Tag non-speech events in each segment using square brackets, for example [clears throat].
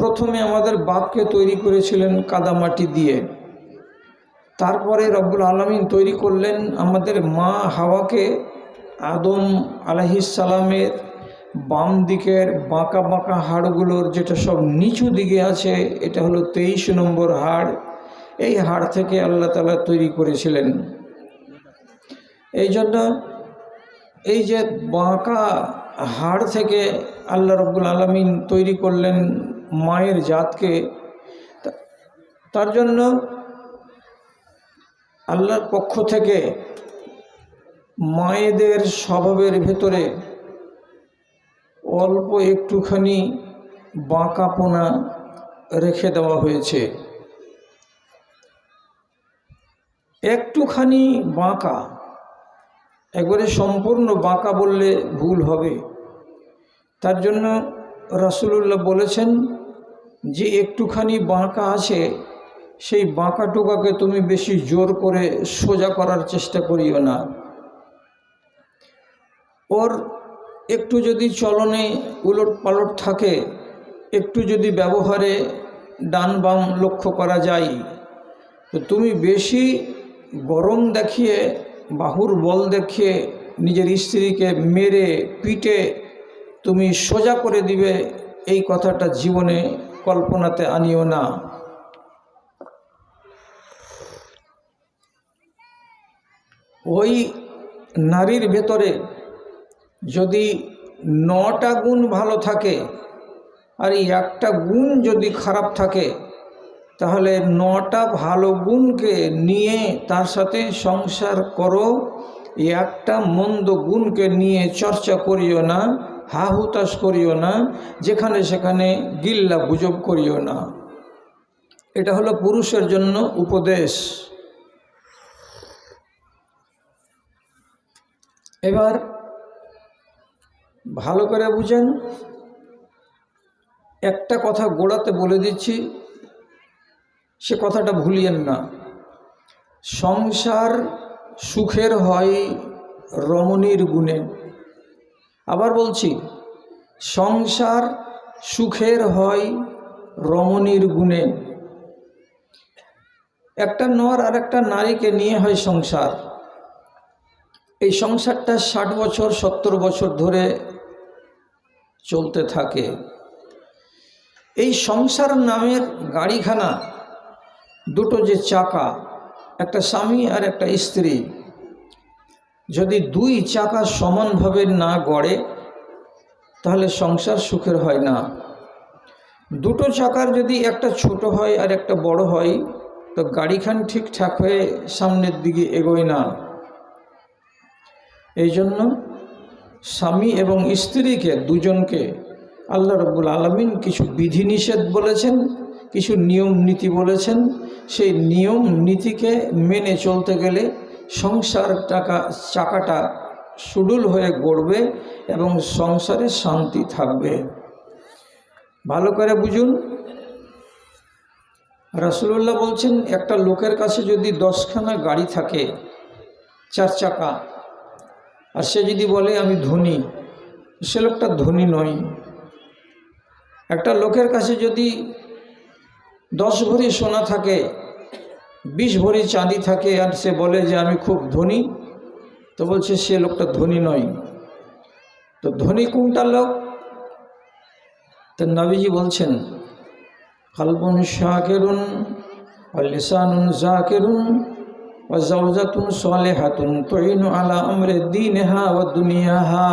প্রথমে আমাদের বাপকে তৈরি করেছিলেন কাদামাটি দিয়ে। তারপরে রব্বুল আলমিন তৈরি করলেন আমাদের মা হাওয়াকে আদম আলাহিসালামের বাম দিকের বাঁকা বাঁকা হাড়গুলোর যেটা সব নিচু দিকে আছে, এটা হলো তেইশ নম্বর হাড়। এই হাড় থেকে আল্লাহ তালা তৈরি করেছিলেন। এই জন্য এই যে বাঁকা হাড় থেকে আল্লাহ রব্বুল আলমিন তৈরি করলেন মায়ের জাতকে তার জন্য আল্লাহর পক্ষ থেকে মায়েদের স্বভাবের ভেতরে অল্প একটুখানি বাঁকাপোনা রেখে দেওয়া হয়েছে। একটুখানি বাঁকা, একবারে সম্পূর্ণ বাঁকা বললে ভুল হবে। তার জন্য রাসুলুল্লাহ বলেছেন যে একটুখানি বাঁকা আছে, সেই বাঁকা টোকাকে তুমি বেশি জোর করে সোজা করার চেষ্টা করিও না। ওর একটু যদি চলনে উলট পালট থাকে, একটু যদি ব্যবহারে ডান বাম লক্ষ্য করা যায়, তো তুমি বেশি গরম দেখিয়ে, বাহুর বল দেখিয়ে, নিজের স্ত্রীকে মেরে, পিটে তুমি সোজা করে দিবে, এই কথাটা জীবনে কল্পনাতে আনিও না। ওই নারীর ভেতরে যদি নটা গুণ ভালো থাকে আর এই একটা গুণ যদি খারাপ থাকে, তাহলে নটা ভালো গুণকে নিয়ে তার সাথে সংসার করো একটা মন্দ গুণকে নিয়ে চর্চা করিও না। হা হুতাশ করিও না, যেখানে সেখানে গিল্লা গুজব করিও না। এটা হলো পুরুষের জন্য উপদেশ। এবার ভালো করে বুঝেন, একটা কথা গোড়াতে বলে দিচ্ছি, সে কথাটা ভুলিয়েন না। সংসার সুখের হয় রমণীর গুণে। আবার বলছি, সংসার সুখের হয় রমণীর গুণে। একটা নর আর একটা নারীকে নিয়ে হয় সংসার। এই সংসারটা ষাট বছর, সত্তর বছর ধরে চলতে থাকে। এই সংসার নামের গাড়িখানা, দুটো যে চাকা, একটা স্বামী আর একটা স্ত্রী যদি দুই চাকা সমানভাবে না গড়ে, তাহলে সংসার সুখের হয় না। দুটো চাকার যদি একটা ছোট হয় আর একটা বড় হয়, তো গাড়িখান ঠিকঠাক হয়ে সামনের দিকে এগোয় না। এই জন্য স্বামী এবং স্ত্রীকে, দুজনকে আল্লাহ রব্বুল আলমিন কিছু বিধিনিষেধ বলেছেন, কিছু নিয়ম নীতি বলেছেন। সেই নিয়ম নীতিকে মেনে চলতে গেলে সংসার টাকা, চাকাটা সুডুল হয়ে গড়বে এবং সংসারে শান্তি থাকবে। ভালো করে বুঝুন। রাসুলুল্লাহ বলছেন, একটা লোকের কাছে যদি দশখানা গাড়ি থাকে, চার চাকা, আর সে যদি বলে, আমি ধনী সে লোকটা ধনী নয়। একটা লোকের কাছে যদি দশ ভরি সোনা থাকে বিশ ভরি চাঁদি থাকে আর সে বলে যে আমি খুব ধনী। তো বলছে, সে লোকটা ধনী নয়। তো ধনী কোনটা লোক? তো নবীজি বলছেন, কালবন শাকেরুন লিসানুন জাকেরুন ও জৌজাতুন সালেহাতুন তুইনু আলা আমরে দিনহা ও দুনিয়া হা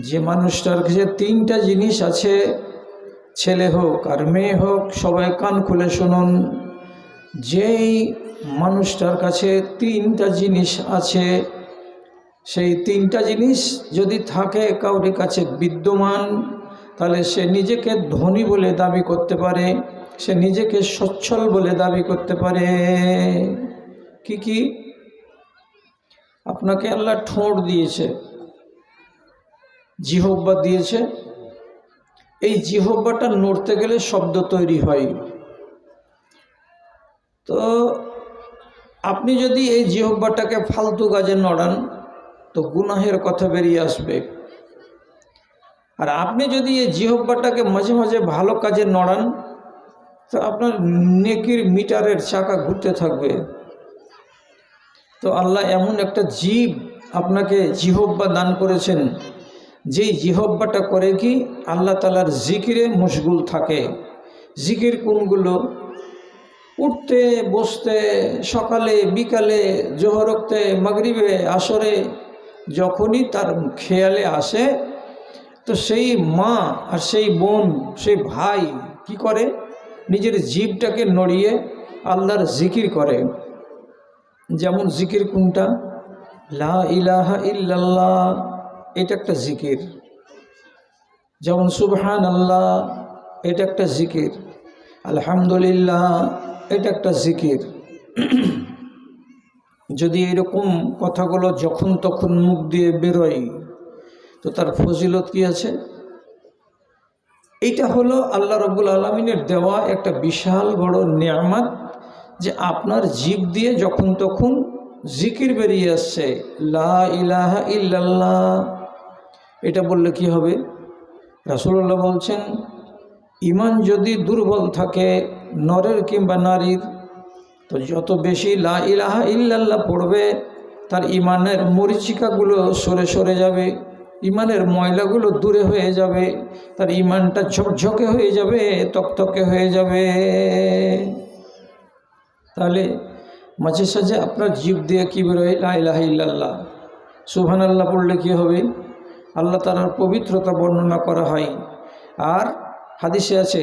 যে মানুষটার কাছে তিনটা জিনিস আছে ছেলে হোক আর মেয়ে হোক, সবাই কান খুলে শুনুন। যেই মানুষটার কাছে তিনটা জিনিস আছে, সেই তিনটা জিনিস যদি থাকে কাউরি কাছে বিদ্যমান, তাহলে সে নিজেকে ধনী বলে দাবি করতে পারে, সে নিজেকে সচ্ছল বলে দাবি করতে পারে। কি কি? আপনাকে আল্লাহ ঠোঁট দিয়েছে, জিহব্বা দিয়েছে। এই জিহব্বাটা নড়তে গেলে শব্দ তৈরি হয়। তো আপনি যদি এই জিহব্বাটাকে ফালতু কাজে নড়ান, তো গুনাহের কথা বেরিয়ে আসবে। আর আপনি যদি এই জিহব্বাটাকে মাঝে মাঝে ভালো কাজে নড়ান, তো আপনার নেকির মিটারের চাকা ঘুরতে থাকবে। তো আল্লাহ এমন একটা জীব আপনাকে জিহব্বা দান করেছেন যেই জিহব্বাটা করে কি আল্লাহ তালার জিকিরে মশগুল থাকে। জিকির কোনগুলো? উঠতে, বসতে, সকালে, বিকালে, জোহরক্তে, মাগরিবে, আসরে যখনই তার খেয়ালে আসে, তো সেই মা আর সেই বোন, সেই ভাই কি করে? নিজের জীবটাকে নড়িয়ে আল্লাহর জিকির করে। যেমন জিকির কোনটা? লা ইলাহা ইল্লাল্লাহ। এটা একটা জিকির। যেমন সুবহান আল্লাহ এটা একটা জিকির। আলহামদুলিল্লাহ, এটা একটা জিকির। যদি এরকম কথাগুলো যখন তখন মুখ দিয়ে বেরোয়, তো তার ফজিলত কি আছে? এইটা হলো আল্লাহ রব্বুল আলমিনের দেওয়া একটা বিশাল বড় নিয়ামত যে আপনার জীব দিয়ে যখন তখন জিকির বেরিয়ে আসছে, লা ইলাহা ইল্লাল্লাহ। এটা বললে কি হবে? রাসুল্লাহ বলছেন ইমান যদি দুর্বল থাকে নরের কিংবা নারীর, তো যত বেশি লা ইলাহা ইল্লাল্লাহ পড়বে, তার ইমানের মরিচিকাগুলো সরে সরে যাবে ইমানের ময়লাগুলো দূরে হয়ে যাবে, তার ইমানটা ঝকঝকে হয়ে যাবে, তকতকে হয়ে যাবে। তাহলে মাঝে সাঝে আপনার জীব দিয়ে কী বেরোয়? লাহ ইল্লাল্লাহ। সুবহান আল্লাহ পড়লে কী হবে? আল্লাহ তালার পবিত্রতা বর্ণনা করা হয়। আর হাদিসে আছে,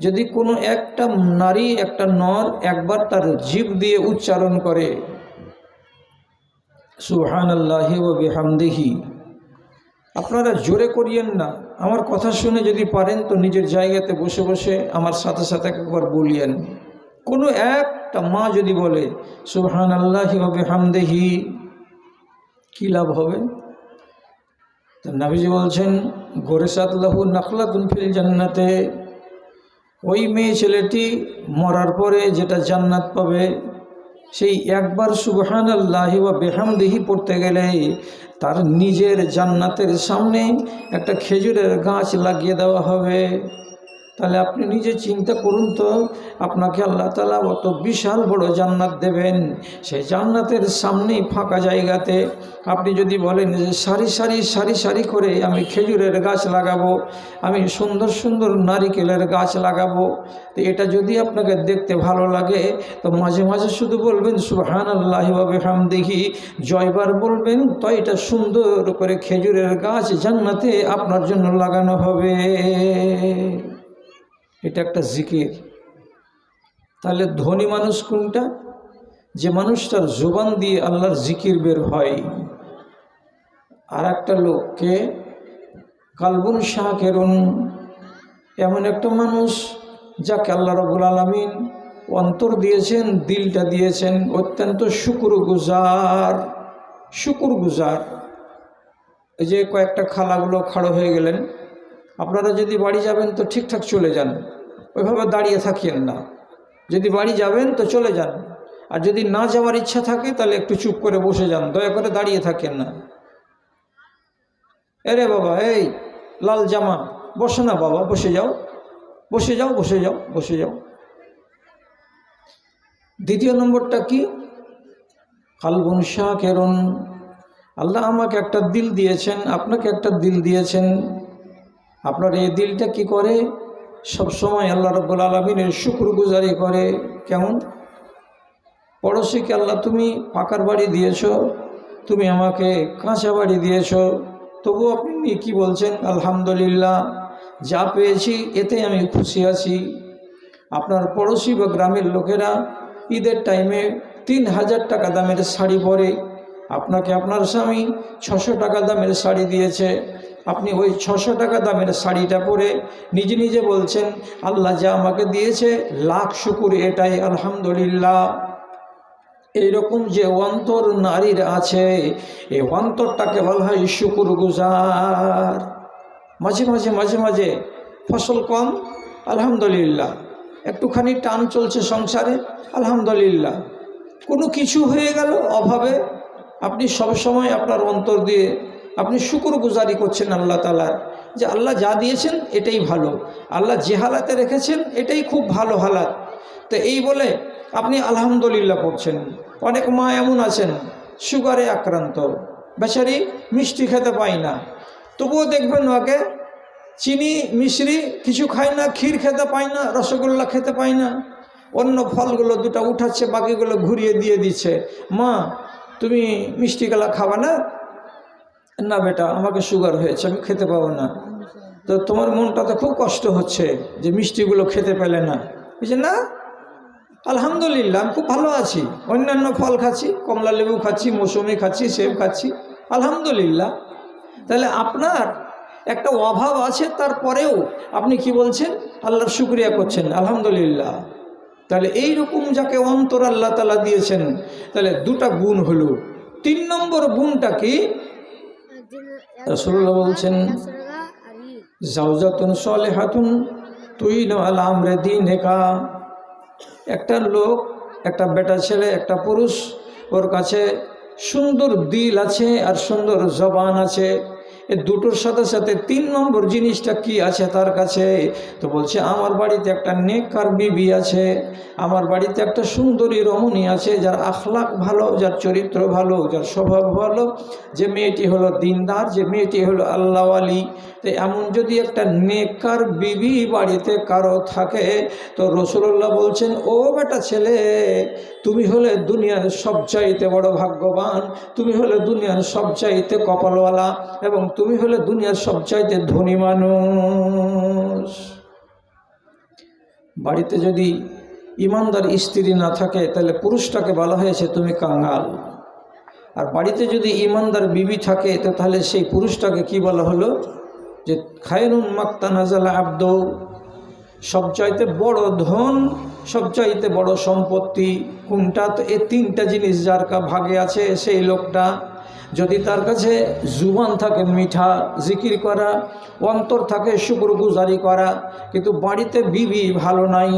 যদি কোনো একটা নারী, একটা নর একবার তার জীব দিয়ে উচ্চারণ করে সুহান আল্লাহি ও বেহামদেহি, আপনারা জোরে করিয়েন না। আমার কথা শুনে যদি পারেন তো নিজের জায়গাতে বসে বসে আমার সাথে সাথে একবার বলিয়েন। কোনো একটা মা যদি বলে সুহান আল্লাহি ও বেহামদেহি, কী লাভ হবে? তো নাবিজি বলছেন, গোরেসাত লাহু নাখলাতুন ফিল জান্নাতে। ওই মেয়ে ছেলেটি মরার পরে যেটা জান্নাত পাবে, সেই একবার সুবহান আল্লাহি বা বেহামদিহি পড়তে গেলে তার নিজের জান্নাতের সামনে একটা খেজুরের গাছ লাগিয়ে দেওয়া হবে। তাহলে আপনি নিজে চিন্তা করুন তো, আপনাকে আল্লাহ তালা অত বিশাল বড় জান্নাত দেবেন। সেই জান্নাতের সামনেই ফাঁকা জায়গাতে আপনি যদি বলেন যে সারি সারি সারি সারি করে আমি খেজুরের গাছ লাগাবো, আমি সুন্দর সুন্দর নারিকেলের গাছ লাগাবো, তো এটা যদি আপনাকে দেখতে ভালো লাগে, তো মাঝে মাঝে শুধু বলবেন সুহান আল্লাহ হাম দেখি জয়বার বলবেন, তো এটা সুন্দর করে খেজুরের গাছ জান্নাতে আপনার জন্য লাগানো হবে। এটা একটা জিকির। তাহলে ধনী মানুষ কোনটা? যে মানুষটার জোবান দিয়ে আল্লাহর জিকির বের হয়। আর একটা লোককে কালবুন শাহ কেরুন, এমন একটা মানুষ যাকে আল্লাহ রবুল আলমিন অন্তর দিয়েছেন, দিলটা দিয়েছেন, অত্যন্ত শুকুর গুজার শুকুর গুজার এই যে কয়েকটা খালাগুলো খাড়ো হয়ে গেলেন। আপনারা যদি বাড়ি যাবেন তো ঠিকঠাক চলে যান। ওইভাবে দাঁড়িয়ে থাকিয়েন না। যদি বাড়ি যাবেন তো চলে যান। আর যদি না যাওয়ার ইচ্ছা থাকে তাহলে একটু চুপ করে বসে যান, দয়া করে দাঁড়িয়ে থাকেন না। এরে বাবা, এই লাল জামা, বসে না বাবা, বসে যাও। বসে যাও বসে যাও বসে যাও। দ্বিতীয় নম্বরটা কি? কালবন শাহ কেরন আল্লাহ আমাকে একটা দিল দিয়েছেন, আপনাকে একটা দিল দিয়েছেন। আপনার এই দিলটা কি করে? সব সময় আল্লাহ রব্বুল আলমিনের শুক্র গুজারি করে। কেমন? পড়োশিকে আল্লাহ তুমি পাকার বাড়ি দিয়েছ, তুমি আমাকে কাঁচা বাড়ি দিয়েছ। তবু আপনি কি বলছেন, আলহামদুলিল্লাহ, যা পেয়েছি এতে আমি খুশি আছি। আপনার পড়োশি বা গ্রামের লোকেরা ঈদের টাইমে তিন হাজার টাকা দামের শাড়ি পরে। আপনাকে আপনার স্বামী ছশো টাকা দামের শাড়ি দিয়েছে। আপনি ওই ছশো টাকা দামের শাড়িটা পরে নিজে নিজে বলছেন, আল্লাহ যা আমাকে দিয়েছে, লাখ শুকুর এটাই, আলহামদুলিল্লাহ। এইরকম যে অন্তর নারীর আছে এই অন্তরটাকে বলা হয় শুকুর গুজার মাঝে মাঝে মাঝে মাঝে ফসল কম, আলহামদুলিল্লাহ। একটুখানি টান চলছে সংসারে, আলহামদুলিল্লাহ। কোনো কিছু হয়ে গেল অভাবে, আপনি সবসময় আপনার অন্তর দিয়ে আপনি শুকুর গুজারি করছেন আল্লাহ তালার যে আল্লাহ যা দিয়েছেন এটাই ভালো। আল্লাহ যে হালাতে রেখেছেন এটাই খুব ভালো হালাত। তো এই বলে আপনি আলহামদুলিল্লাহ পড়ছেন। অনেক মা এমন আছেন, সুগারে আক্রান্ত। বেচারি মিষ্টি খেতে পায় না। তবুও দেখবেন ওকে চিনি মিশ্রি কিছু খায় না, ক্ষীর খেতে পায় না, রসগোল্লা খেতে পায় না। অন্য ফলগুলো দুটো উঠাচ্ছে, বাকিগুলো ঘুরিয়ে দিয়ে দিচ্ছে। মা, তুমি মিষ্টি গেলা খাবা না? না বেটা, আমাকে সুগার হয়েছে, আমি খেতে পাবো না। তো তোমার মনটা তো খুব কষ্ট হচ্ছে যে মিষ্টিগুলো খেতে পেলে না। বুঝছে না, আলহামদুলিল্লাহ, আমি খুব ভালো আছি। অন্যান্য ফল খাচ্ছি, কমলা লেবু খাচ্ছি, মৌসুমি খাচ্ছি, সেব খাচ্ছি। আলহামদুলিল্লাহ। তাহলে আপনার একটা অভাব আছে, তারপরেও আপনি কি বলছেন? আল্লাহর শুক্রিয়া করছেন, আলহামদুলিল্লাহ। তাহলে এই রকম যাকে অন্তর আল্লাহ তালা দিয়েছেন, তাহলে দুটা গুণ হলো। তিন নম্বর গুণটা কি? রসুল্লাহ বলছেন জাউজাতুন সলেহাতুন তুই আমরে দিন একা একটা লোক, একটা বেটা ছেলে, একটা পুরুষ, ওর কাছে সুন্দর দিল আছে আর সুন্দর জবান আছে। দুটোর সাথে সাথে তিন নম্বর জিনিসটা কি আছে তার কাছে? তো বলছে, আমার বাড়িতে একটা নেকার বিবি আছে, আমার বাড়িতে একটা সুন্দরী রমণী আছে, যার আখলাক ভালো, যার চরিত্র ভালো, যার স্বভাব ভালো। যে মেয়েটি হলো দিনদার, যে মেয়েটি হলো আল্লাহওয়ালি তো এমন যদি একটা নেকার বিবি বাড়িতে কারও থাকে, তো রসুল্লাহ বলছেন, ও বেটা ছেলে, তুমি হলে দুনিয়ার সবচাইতে বড় ভাগ্যবান, তুমি হলে দুনিয়ার সবচাইতে কপালওয়ালা এবং তুমি হলে দুনিয়ার সবচাইতে ধনী মানুষ। বাড়িতে যদি ইমানদার স্ত্রী না থাকে, তাহলে পুরুষটাকে বলা হয়েছে, তুমি কাঙ্গাল আর বাড়িতে যদি ইমানদার বিবি থাকে, তো তাহলে সেই পুরুষটাকে কি বলা হলো? যে খায়রুন মাক্তা নাজালা আব্দ, সবচাইতে বড় ধন, সবচাইতে বড় সম্পত্তি, কোনটা? তো এই তিনটা জিনিস যার কা ভাগে আছে, সেই লোকটা যদি তার কাছে জুবান থাকে, মিঠা জিকির করা, অন্তর থাকে শুক্র গুজারি করা, কিন্তু বাড়িতে বিবি ভালো নাই,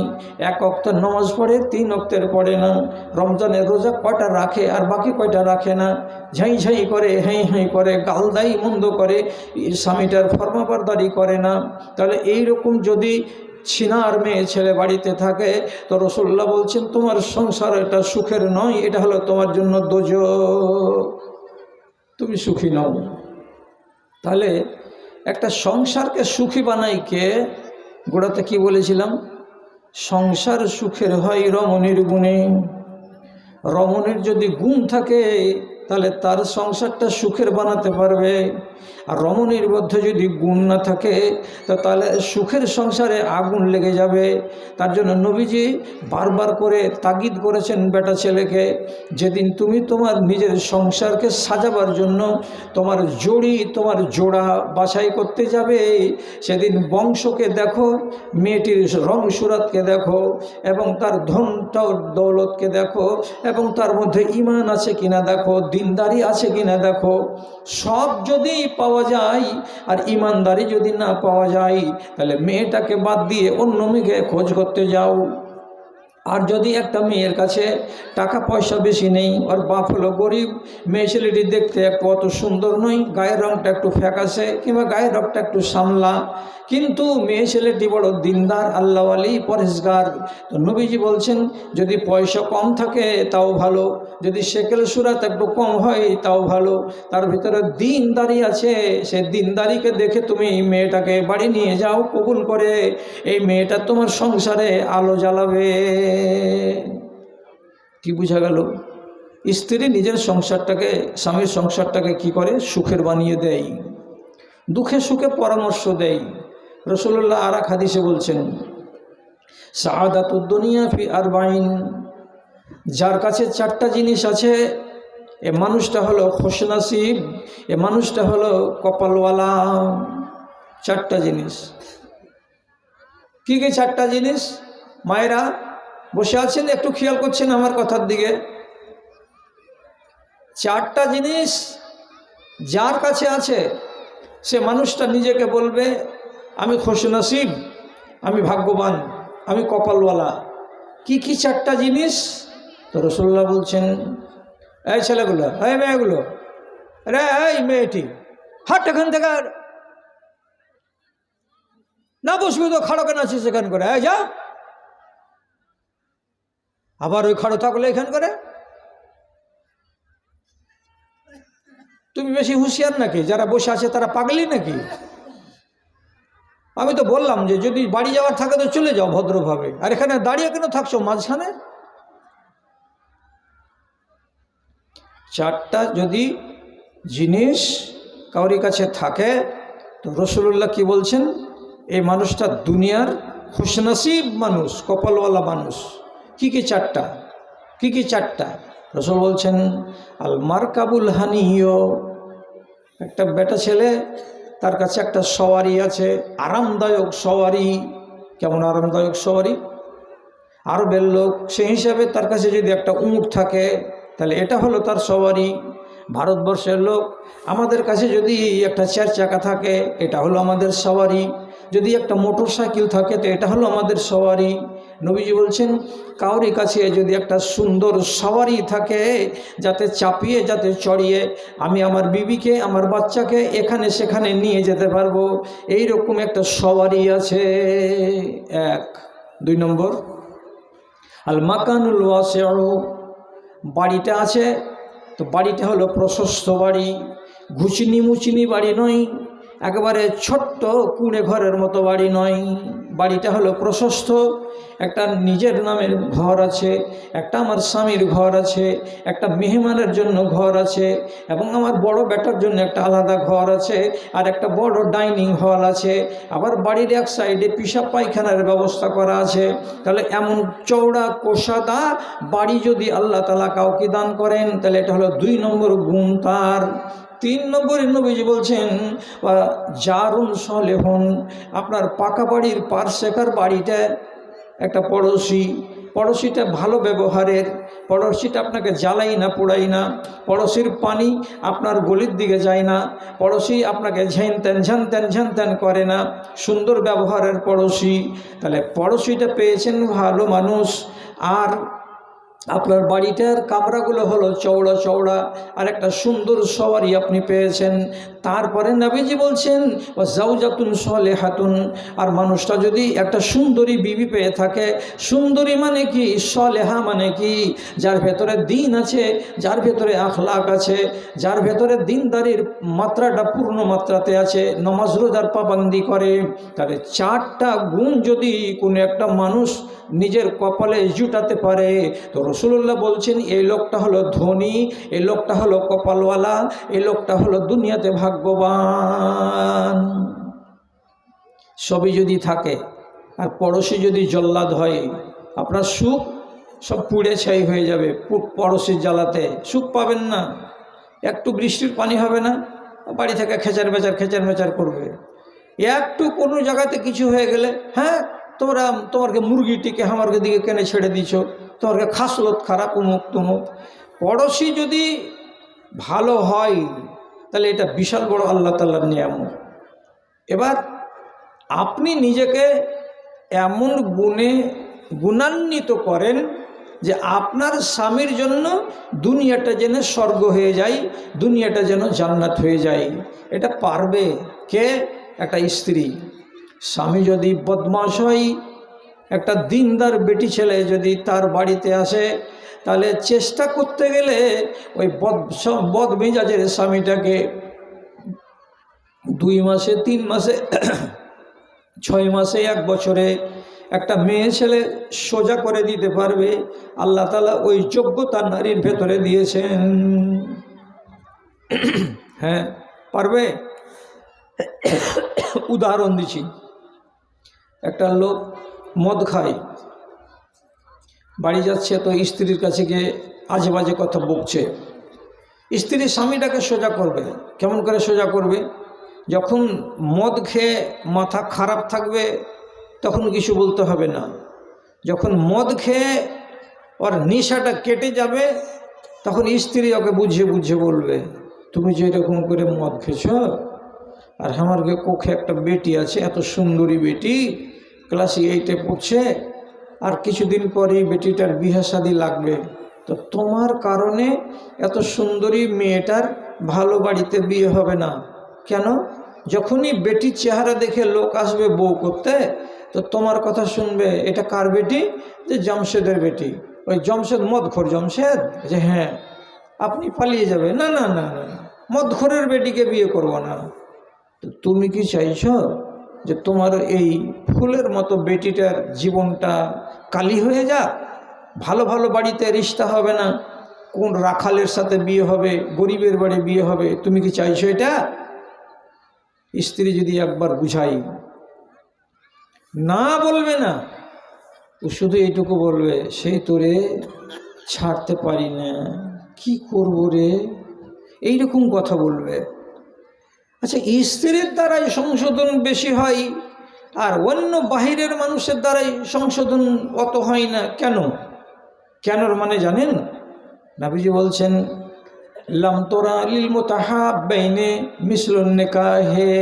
এক অক্তের নমাজ পড়ে, তিন অক্তের পড়ে না, রমজানের রোজা কয়টা রাখে আর বাকি কয়টা রাখে না, ঝাই ঝাই করে হাই হাই করে গালদাই মন্দ করে স্বামীটার ফর্মাবারদারি করে না। তাহলে এই রকম যদি ছিনার মেয়ে ছেলে বাড়িতে থাকে, তো রসুল্লাহ বলছেন, তোমার সংসার এটা সুখের নয়, এটা হলো তোমার জন্য দোজ তুমি সুখী নও। তাহলে একটা সংসারকে সুখী বানাইকে গোড়াতে কি বলেছিলাম? সংসার সুখের হয় রমণীর গুণে। রমণীর যদি গুণ থাকে তাহলে তার সংসারটা সুখের বানাতে পারবে। আর রমণীর মধ্যে যদি গুণ না থাকে, তো তাহলে সুখের সংসারে আগুন লেগে যাবে। তার জন্য নবীজি বারবার করে তাগিদ করেছেন বেটা ছেলেকে, যেদিন তুমি তোমার নিজের সংসারকে সাজাবার জন্য তোমার জড়ি, তোমার জোড়া বাছাই করতে যাবে, সেদিন বংশকে দেখো, মেয়েটির রং সুরাতকে দেখো, এবং তার ধন দৌলতকে দেখো, এবং তার মধ্যে ইমান আছে কিনা দেখো দিনদারি আছে কিনা দেখো। সব যদি পাওয়া যায় আর ইমানদারি যদি না পাওয়া যায়, তাহলে মেয়েটাকে বাদ দিয়ে অন্য মেয়েকে খোঁজ করতে যাও। আর যদি একটা মেয়ের কাছে টাকা পয়সা বেশি নেই আর বাপ হলো গরিব, মেয়ে ছেলেটি দেখতে কত সুন্দর নয়, গায়ের রঙটা একটু ফ্যাকাশে কিংবা গায়ের রঙটা একটু সামলা কিন্তু মেয়ে ছেলেটি বড় দিনদার, আল্লাহওয়ালি পরেশগার তো নবীজি বলছেন, যদি পয়সা কম থাকে তাও ভালো। যদি সেকেল সুরাত একটু কম হয়, তাও ভালো। তার ভিতরে দিনদারি আছে। সে দিনদারিকে দেখে তুমি মেয়েটাকে বাড়ি নিয়ে যাও, কবুল করে। এই মেয়েটা তোমার সংসারে আলো জ্বালাবে। কি বোঝা গেল? স্ত্রী নিজের সংসারটাকে, স্বামীর সংসারটাকে কি করে? সুখের বানিয়ে দেয়। দুঃখে সুখে পরামর্শ দেয়। রসুল্লাহ আর এক হাদিসে বলছেন সাহাদাতুদ্দুনিয়া ফি আরবাইন। যার কাছে চারটা জিনিস আছে, এ মানুষটা হলো খোশনাসিব এ মানুষটা হলো কপালওয়ালা, চারটা জিনিস। কি কি চারটা জিনিস? মায়েরা বসে আছেন, একটু খেয়াল করছেন আমার কথার দিকে। চারটা জিনিস যার কাছে আছে, সে মানুষটা নিজেকে বলবে, আমি খোশনসিব আমি ভাগ্যবান, আমি কপালওয়ালা। কি কি চারটা জিনিস? তো রসুল্লাহ বলছেন, এই ছেলেগুলো, এই মেয়েগুলো রে এই মেয়েটি, হাট এখান থেকে আর। না বসবি তো খাড়ো কেন আছিস এখান করে? এই যা। আবার ওই খাড়ো থাকলে এখান করে? তুমি বেশি হুঁশিয়ার নাকি? যারা বসে আছে তারা পাগলি নাকি? আমি তো বললাম যে যদি বাড়ি যাওয়ার থাকে তো চলে যাও ভদ্রভাবে। আর এখানে দাঁড়িয়ে কেন থাকছো? মাঝখানে? চারটা যদি জিনিস কাউরি কাছে থাকে, তো রসুল্লাহ কি বলছেন? এই মানুষটা দুনিয়ার খুশনসিব মানুষ, কপালওয়ালা মানুষ। কি কি চারটা? কি কি চারটা? রসুল বলছেন, আল মারকাবুল হানিও একটা বেটা ছেলে, তার কাছে একটা সওয়ারি আছে, আরামদায়ক সওয়ারি। কেমন আরামদায়ক সওয়ারি? আরবের লোক, সেই হিসাবে তার কাছে যদি একটা উঁট থাকে তাহলে এটা হলো তার সওয়ারি। ভারতবর্ষের লোক, আমাদের কাছে যদি একটা চার চাকা থাকে, এটা হলো আমাদের সওয়ারি। যদি একটা মোটর সাইকেল থাকে, তো এটা হলো আমাদের সওয়ারি। নবীজি বলছেন, কাউরি কাছে যদি একটা সুন্দর সওয়ারি থাকে, যাতে চাপিয়ে, যাতে চড়িয়ে, আমি আমার বিবিকে, আমার বাচ্চাকে এখানে সেখানে নিয়ে যেতে পারব। এই রকম একটা সওয়ারি আছে। এক, দুই নম্বর আল মাকানুল ওয়াসেও বাড়িটা আছে, তো বাড়িটা হলো প্রশস্ত বাড়ি। ঘুচিনি মুচিনি বাড়ি নয়, একেবারে ছোট্ট কুঁড়ে ঘরের মতো বাড়ি নয়। বাড়িটা হলো প্রশস্ত, একটা নিজের নামের ঘর আছে, একটা আমার স্বামীর ঘর আছে, একটা মেহমানের জন্য ঘর আছে, এবং আমার বড় বেটার জন্য একটা আলাদা ঘর আছে, আর একটা বড় ডাইনিং হল আছে। আবার বাড়ির এক সাইডে পিসাব পায়খানার ব্যবস্থা করা আছে। তাহলে এমন চওড়া, কোষাদা বাড়ি যদি আল্লাহ তালা কাউকে দান করেন, তাহলে এটা হলো দুই নম্বর গুণ তার। তিন নম্বরে নবীজি বলছেন জারুন সলেহন আপনার পাকা বাড়ির পার্শ্বেকার বাড়িটা একটা পড়োশি। পড়োশিটা ভালো ব্যবহারের, পড়োশিটা আপনাকে জ্বালাই না, পোড়াই না। পড়োশির পানি আপনার গলির দিকে যায় না। পড়োশি আপনাকে ঝেন তেন ঝান তেন ঝান তেন করে না। সুন্দর ব্যবহারের পড়োশি। তাহলে পড়োশিটা পেয়েছেন ভালো মানুষ। আর আপনার বাড়িটার কামরাগুলো হলো চওড়া চওড়া আর একটা সুন্দর সওয়ারি আপনি পেয়েছেন। তারপরে নবীজি বলছেন ও জাউজাতুন সলে হাতুন আর মানুষটা যদি একটা সুন্দরী বিবি পেয়ে থাকে, সুন্দরী মানে কি? সলেহা মানে কি? যার ভেতরে দিন আছে, যার ভেতরে আখলাক আছে, যার ভেতরে দিনদারির মাত্রাটা পূর্ণ মাত্রাতে আছে, নমাজ রোজার পাবন্দি করে। তাহলে চারটা গুণ যদি কোনো একটা মানুষ নিজের কপালে জুটাতে পারে, তো রসুল্লাহ বলছেন, এই লোকটা হলো ধনী, এই লোকটা হলো কপালওয়ালা, এই লোকটা হলো দুনিয়াতে ভাগ্যবান। সবই যদি থাকে, আর পড়োশি যদি জল্লাদ হয়, আপনার সুখ সব পুড়ে ছাই হয়ে যাবে পড়োশির জ্বালাতে। সুখ পাবেন না একটু বৃষ্টির পানি হবে না, বাড়ি থেকে খেচার বেচার, খেচার মেচার করবে। একটু কোনো জায়গাতে কিছু হয়ে গেলে হ্যাঁ তোমরা তোমাকে মুরগিটিকে আমারকে দিকে কেনে ছেড়ে দিছ তোমাকে খাসলত খারাপ, উমুক তুমুক। পড়োশি যদি ভালো হয়, তাহলে এটা বিশাল বড় আল্লাহ তাল্লার নিয়ামত। এবার আপনি নিজেকে এমন গুণে গুণান্বিত করেন যে আপনার স্বামীর জন্য দুনিয়াটা যেন স্বর্গ হয়ে যায়, দুনিয়াটা যেন জান্নাত হয়ে যায়। এটা পারবে কে? একটা স্ত্রী। স্বামী যদি বদমাস হয় একটা দিনদার বেটি ছেলে যদি তার বাড়িতে আসে, তাহলে চেষ্টা করতে গেলে ওই বদ বদ মেজাজের স্বামীটাকে দুই মাসে, তিন মাসে, [clears throat] ছয় মাসে, এক বছরে একটা মেয়ে ছেলে সোজা করে দিতে পারবে। আল্লাহ তালা ওই যোগ্যতা নারীর ভেতরে দিয়েছেন। [clears throat] হ্যাঁ পারবে? [clears throat] উদাহরণ দিচ্ছি। একটা লোক মদ খায়। বাড়ি যাচ্ছে তো স্ত্রীর কাছে গিয়ে আজে বাজে কথা বকছে। স্ত্রী স্বামীটাকে সোজা করবে। কেমন করে সোজা করবে? যখন মদ খেয়ে মাথা খারাপ থাকবে, তখন কিছু বলতে হবে না। যখন মদ খেয়ে ওর নেশাটা কেটে যাবে, তখন স্ত্রী ওকে বুঝিয়ে বুঝিয়ে বলবে, তুমি যে এরকম করে মদ খেছ আর আমার কোখে একটা বেটি আছে, এত সুন্দরী বেটি ক্লাস এইটে পড়ছে, আর কিছুদিন পরেই বেটিটার বিয়ে শাদি লাগবে। তো তোমার কারণে এত সুন্দরী মেয়েটার ভালো বাড়িতে বিয়ে হবে না। কেন? যখনই বেটির চেহারা দেখে লোক আসবে বউ করতে, তো তোমার কথা শুনবে, এটা কার বেটি? যে জামশেদের বেটি। ওই জমশেদ মদখোর জমশেদ? যে হ্যাঁ আপনি পালিয়ে যাবে। না না না না, মদখোরের বেটিকে বিয়ে করব না। তো তুমি কি চাইছো? যে তোমার এই ফুলের মতো বেটিটার জীবনটা কালি হয়ে যাক, ভালো ভালো বাড়িতে রিশতা হবে না, কোন রাখালের সাথে বিয়ে হবে, গরিবের বাড়ি বিয়ে হবে, তুমি কি চাইছো এটা? স্ত্রী যদি একবার বুঝাই, না বলবে না, ও শুধু এইটুকু বলবে সেই তোরে ছাড়তে পারি না, কি করব রে? এইরকম কথা বলবে। আচ্ছা স্ত্রীর দ্বারাই সংশোধন বেশি হয় আর অন্য বাহিরের মানুষের দ্বারাই সংশোধন অত হয় না। কেন? কেনর মানে জানেন? নাবিজি বলছেন লামতোরা লিল মোতাহাবাইনে মিসলুন হে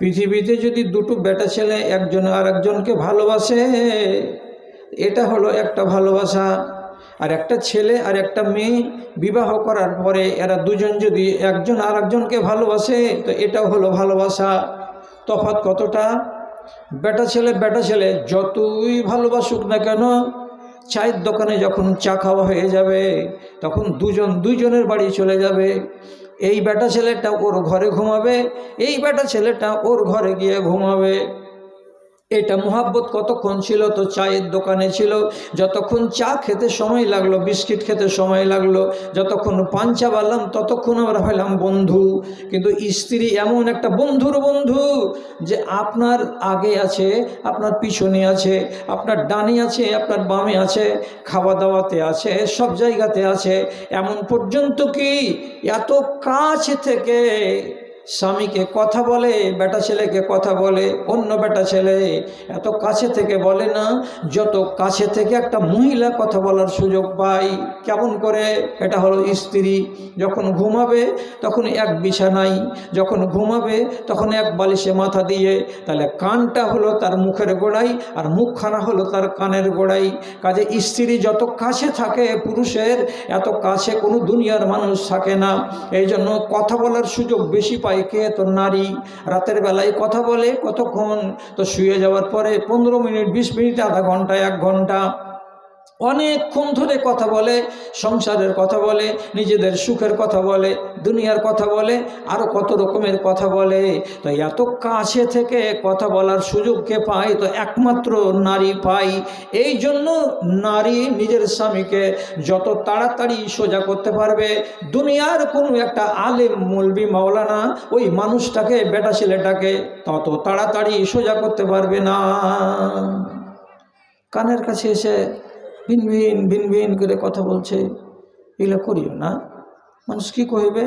পৃথিবীতে যদি দুটো বেটা ছেলে একজন আর একজনকে ভালোবাসে, এটা হলো একটা ভালোবাসা। আর একটা ছেলে আর একটা মেয়ে বিবাহ করার পরে এরা দুজন যদি একজন আর একজনকে ভালোবাসে, তো এটাও হলো ভালোবাসা। তফাৎ কতটা? বেটা ছেলে বেটা ছেলে, যতই ভালোবাসুক না কেন, চায়ের দোকানে যখন চা খাওয়া হয়ে যাবে, তখন দুজন, দুইজনের বাড়ি চলে যাবে। এই বেটা ছেলেটা ওর ঘরে ঘুমাবে, এই বেটা ছেলেটা ওর ঘরে গিয়ে ঘুমাবে। এটা মোহাব্বত কতক্ষণ ছিল? তো চায়ের দোকানে ছিল। যতক্ষণ চা খেতে সময় লাগল, বিস্কিট খেতে সময় লাগল, যতক্ষণ পাঞ্চা বাড়লাম, ততক্ষণ আমরা হইলাম বন্ধু। কিন্তু স্ত্রী এমন একটা বন্ধুর বন্ধু যে আপনার আগে আছে, আপনার পিছনে আছে, আপনার ডানে আছে, আপনার বামে আছে খাওয়া দাওয়াতে আছে, সব জায়গাতে আছে। এমন পর্যন্ত কি? এত কাছ থেকে স্বামীকে কথা বলে, বেটা ছেলেকে কথা বলে, অন্য বেটা ছেলে এত কাছে থেকে বলে না, যত কাছে থেকে একটা মহিলা কথা বলার সুযোগ পাই কেমন করে? এটা হলো স্ত্রী। যখন ঘুমাবে, তখন এক বিছানাই যখন ঘুমাবে, তখন এক বালিশে মাথা দিয়ে, তাহলে কানটা হলো তার মুখের গোড়াই আর মুখখানা হলো তার কানের গোড়াই কাজে স্ত্রী যত কাছে থাকে পুরুষের, এত কাছে কোনো দুনিয়ার মানুষ থাকে না। এই জন্য কথা বলার সুযোগ বেশি পায়। কে তোর নারী, রাতের বেলায় কথা বলে, কতক্ষণ তো শুয়ে যাওয়ার পরে পনেরো মিনিট, বিশ মিনিট, আধা ঘণ্টা, এক ঘণ্টা অনেকক্ষণ ধরে কথা বলে, সংসারের কথা বলে, নিজেদের সুখের কথা বলে, দুনিয়ার কথা বলে আরও কত রকমের কথা বলে। তো এত কাছে থেকে কথা বলার সুযোগকে পায়? তো একমাত্র নারী পাই। এই জন্য নারী নিজের স্বামীকে যত তাড়াতাড়ি সোজা করতে পারবে, দুনিয়ার কোনো একটা আলেম মলবি মাওলানা ওই মানুষটাকে, বেটা ছেলেটাকে তত তাড়াতাড়ি সোজা করতে পারবে না। কানের কাছে এসে ভিন ভিন ভিন ভিন করে কথা বলছে। এগুলো করিও না। মানুষ কী কহিবে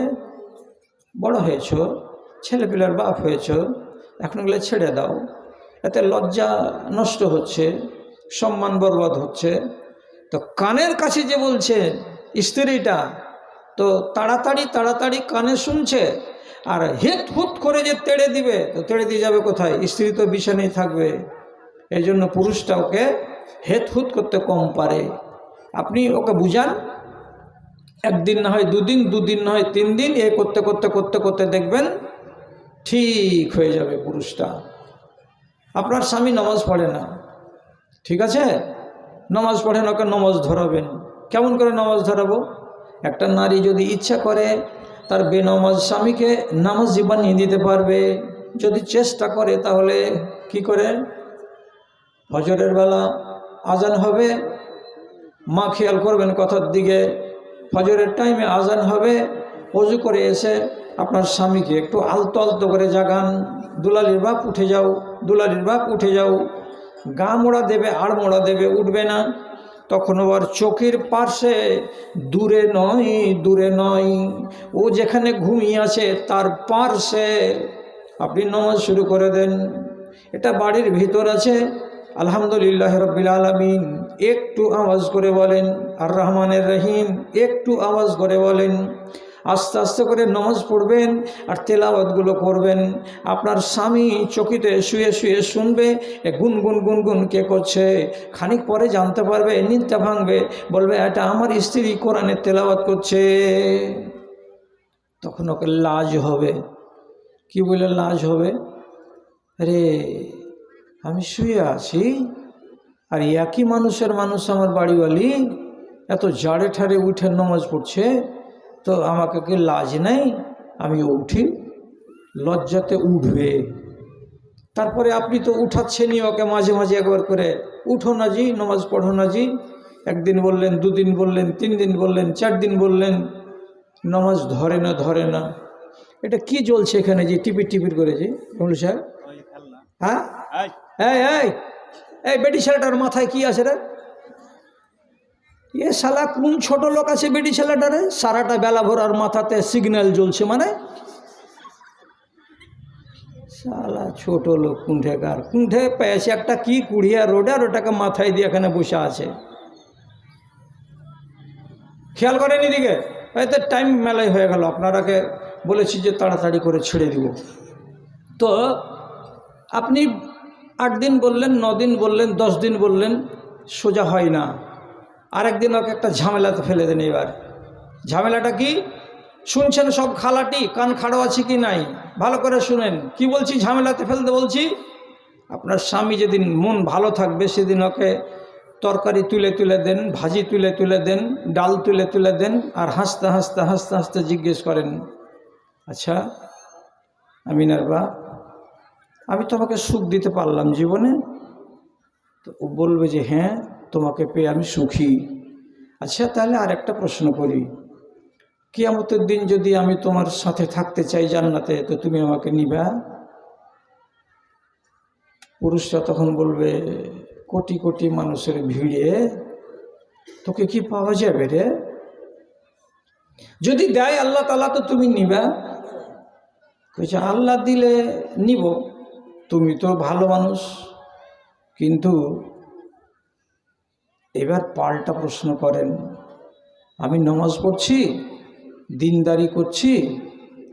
বড় হয়েছ, ছেলেপিলার বাপ হয়েছ, এখন এগুলো ছেড়ে দাও। এতে লজ্জা নষ্ট হচ্ছে, সম্মান বরবাদ হচ্ছে। তো কানের কাছে যে বলছে স্ত্রীটা, তো তাড়াতাড়ি তাড়াতাড়ি কানে শুনছে আর হেট হুট করে যে তেড়ে দিবে, তো তেড়ে দিয়ে যাবে কোথায়? স্ত্রী তো বিছানেই থাকবে। এই জন্য পুরুষটা ওকে হেত হুত করতে কম পারে। আপনি ওকে বুঝান, একদিন না হয় দুদিন দুদিন না হয় তিন দিন এ করতে করতে করতে করতে দেখবেন ঠিক হয়ে যাবে পুরুষটা। আপনার স্বামী নামাজ পড়ে না, ঠিক আছে? নামাজ পড়েন ওকে নামাজ ধরাবেন। কেমন করে নামাজ ধরাবো? একটা নারী যদি ইচ্ছা করে, তার বেনামাজ স্বামীকে নামাজি বানিয়ে দিতে পারবে। যদি চেষ্টা করে, তাহলে কি করে? ফজরের বেলা আজান হবে, মা খেয়াল করবেন কথার দিকে। ফজরের টাইমে আজান হবে, অজু করে এসে আপনার স্বামীকে একটু আলতো আলতো করে জাগান, দুলালির বাপ উঠে যাও, দুলালির বাপ উঠে যাও। গা মোড়া দেবে, আড় মোড়া দেবে, উঠবে না। তখন আবার চোখের পাশে দূরে নয় দূরে নয়। ও যেখানে ঘুমিয়ে আছে, তার পার্শ্বে। আপনি নমাজ শুরু করে দেন। এটা বাড়ির ভিতর আছে আলহামদুলিল্লাহ রবিল আলমিন। একটু আওয়াজ করে বলেন আর রহমানের রহিম, একটু আওয়াজ করে বলেন। আস্তে আস্তে করে নমাজ পড়বেন আর তেলাওয়াতগুলো করবেন। আপনার স্বামী চকিতে শুয়ে শুয়ে শুনবে, এ গুন গুন গুন গুন কে করছে, খানিক পরে জানতে পারবে নিত্যা ভাঙবে, বলবে, এটা আমার স্ত্রী কোরআনের তেলাওয়াত করছে। তখন ওকে লাজ হবে। কি বলে লাজ হবে? আরে আমি শুয়ে আছি। আর একই মানুষের মানুষ আমার বাড়িওয়ালি এত জাড়ে ঠাড়ে উঠে নমাজ পড়ছে তো আমাকে কি লাজ নেই? আমি উঠি লজ্জাতে উঠবে। তারপরে আপনি তো উঠাচ্ছেনই ওকে মাঝে মাঝে একবার করে। উঠো না জি নমাজ পড়ো না জি। একদিন বললেন দুদিন বললেন তিন দিন বললেন চার দিন বললেন নমাজ ধরে না ধরে না। এটা কি চলছে এখানে যে টিপির টিপির করে যে কমলু সাহেব? হ্যাঁ? এই এই এই বেটি ছেলেটার মাথায় কি আছে রে? এ শালা কোন ছোট লোক আছে বেটি ছেলেটারে সারাটা বেলা ভোর আর মাথাতে সিগন্যাল জ্বলছে মানে? শালা ছোট লোক কুণ্ঠেকার কুণ্ঠে পেয়েছে একটা কি কুড়িয়া রোডে আর ওটাকে মাথায় দিয়ে এখানে বসে আছে। খেয়াল করেন এদিকে? এতে টাইম মেলাই হয়ে গেল। আপনারাকে বলেছি যে তাড়াতাড়ি করে ছেড়ে দিব। তো আপনি আট দিন বললেন, ন দিন বললেন, দশ দিন বললেন, সোজা হয় না। আরেকদিন ওকে একটা ঝামেলাতে ফেলে দেন এবার। ঝামেলাটা কি? শুনছেন সব খালাটি, কান খাড়ো আছে কি নাই? ভালো করে শুনেন। কি বলছি ঝামেলাতে ফেলতে বলছি? আপনার স্বামী যেদিন মন ভালো থাকবে, সেদিন ওকে তরকারি তুলে তুলে দেন, ভাজি তুলে তুলে দেন, ডাল তুলে তুলে দেন, আর হাসতে হাসতে হাসতে হাসতে জিজ্ঞেস করেন আচ্ছা আমিনার বা আমি তোমাকে সুখ দিতে পারলাম জীবনে। তো বলবে যে হ্যাঁ তোমাকে পেয়ে আমি সুখী। আচ্ছা তাহলে আর একটা প্রশ্ন করি। কিয়ামতের দিন যদি আমি তোমার সাথে থাকতে চাই জান্নাতে, তো তুমি আমাকে নিবা? পুরুষরা তখন বলবে, কোটি কোটি মানুষের ভিড়ে তোকে কি পাওয়া যাবে রে? যদি দেয় আল্লাহ তালা তো তুমি নিবা। আল্লাহ দিলে নিব। তুমি তো ভালো মানুষ। কিন্তু এবার পাল্টা প্রশ্ন করেন, আমি নমাজ পড়ছি, দিনদারি করছি,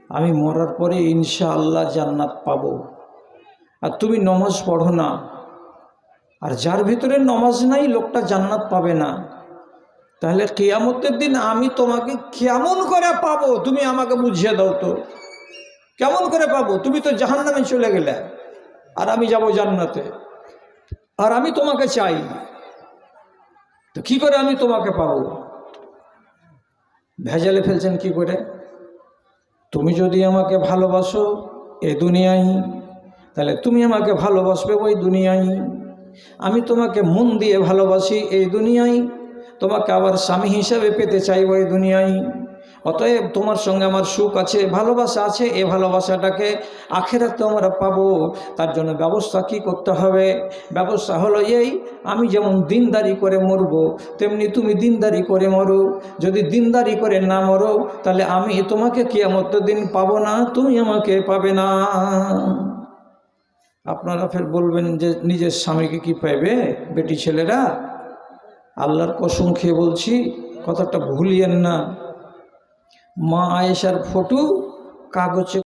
আমি মরার পরে ইনশা আল্লাহ জান্নাত পাব। আর তুমি নমাজ পড়ো না। আর যার ভিতরে নমাজ নাই, লোকটা জান্নাত পাবে না। তাহলে কেয়ামতের দিন আমি তোমাকে কেমন করে পাবো? তুমি আমাকে বুঝিয়ে দাও তো। কেমন করে পাবো? তুমি তো জাহান্নামে চলে গেলে। আর আমি যাব জান্নাতে। আর আমি তোমাকে চাই। তো কি করে আমি তোমাকে পাবো? ভেজালে ফেলছেন কি করে? তুমি যদি আমাকে ভালোবাসো এ দুনিয়ায়, তাহলে তুমি আমাকে ভালোবাসবে ওই দুনিয়ায়। আমি তোমাকে মন দিয়ে ভালোবাসি এই দুনিয়ায়, তোমাকে আবার স্বামী হিসাবে পেতে চাই ওই দুনিয়ায়। অতএব তোমার সঙ্গে আমার সুখ আছে, ভালোবাসা আছে, এ ভালোবাসাটাকে আখেরাতে আমরা পাবো। তার জন্য ব্যবস্থা কি করতে হবে? ব্যবস্থা হলো এই, আমি যেমন দিনদারি করে মরব, তেমনি তুমি দিনদারি করে মরো। যদি দিনদারি করে না মরো, তাহলে আমি তোমাকে কিয়ামত দিন পাবো না, তুমি আমাকে পাবে না। আপনারা ফের বলবেন যে নিজের স্বামীকে কি পাইবে? বেটি ছেলেরা? আল্লাহর কসম খেয়ে বলছি, কথাটা ভুলিয়েন না। মা আয়েশার ফটো কাগজে